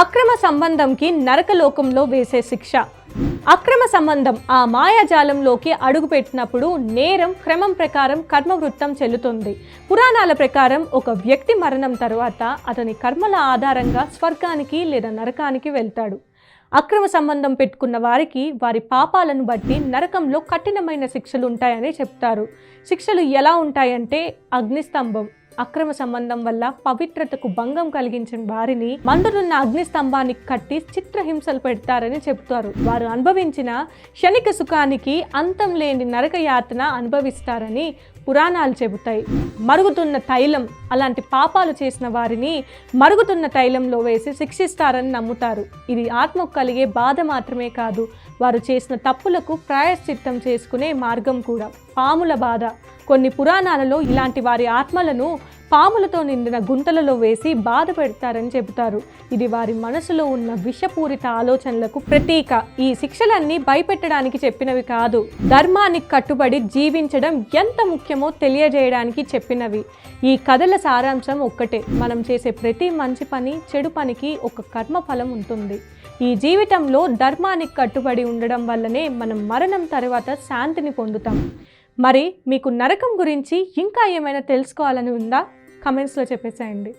అక్రమ సంబంధంకి నరకలోకంలో వేసే శిక్ష. అక్రమ సంబంధం ఆ మాయాజాలంలోకి అడుగుపెట్టినప్పుడు నేరం క్రమం ప్రకారం కర్మవృత్తం చెల్లుతుంది. పురాణాల ప్రకారం ఒక వ్యక్తి మరణం తర్వాత అతని కర్మల ఆధారంగా స్వర్గానికి లేదా నరకానికి వెళ్తాడు. అక్రమ సంబంధం పెట్టుకున్న వారికి వారి పాపాలను బట్టి నరకంలో కఠినమైన శిక్షలు ఉంటాయని చెప్తారు. శిక్షలు ఎలా ఉంటాయంటే అగ్నిస్తంభం. అక్రమ సంబంధం వల్ల పవిత్రతకు భంగం కలిగించిన వారిని మందులున్న అగ్నిస్తంభానికి కట్టి చిత్రహింసలు పెడతారని చెబుతారు. వారు అనుభవించిన క్షణిక సుఖానికి అంతం లేని నరక యాతన అనుభవిస్తారని పురాణాలు చెబుతాయి. మరుగుతున్న తైలం అలాంటి పాపాలు చేసిన వారిని మరుగుతున్న తైలంలో వేసి శిక్షిస్తారని నమ్ముతారు. ఇది ఆత్మకు కలిగే బాధ మాత్రమే కాదు వారు చేసిన తప్పులకు ప్రాయశ్చిత్తం చేసుకునే మార్గం కూడా. పాముల బాధ. కొన్ని పురాణాలలో ఇలాంటి వారి ఆత్మలను పాములతో నిండిన గుంతలలో వేసి బాధ పెడతారని చెబుతారు. ఇది వారి మనసులో ఉన్న విషపూరిత ఆలోచనలకు ప్రతీక. ఈ శిక్షలన్నీ భయపెట్టడానికి చెప్పినవి కాదు. ధర్మానికి కట్టుబడి జీవించడం ఎంత ముఖ్యమో తెలియజేయడానికి చెప్పినవి. ఈ కథల సారాంశం ఒక్కటే. మనం చేసే ప్రతి మంచి పని చెడు పనికి ఒక కర్మ ఫలం ఉంటుంది. ఈ జీవితంలో ధర్మానికి కట్టుబడి ఉండడం వల్లనే మనం మరణం తర్వాత శాంతిని పొందుతాం. మరి మీకు నరకం గురించి ఇంకా ఏమైనా తెలుసుకోవాలని ఉందా? కమెంట్స్లో చెప్పేసేయండి.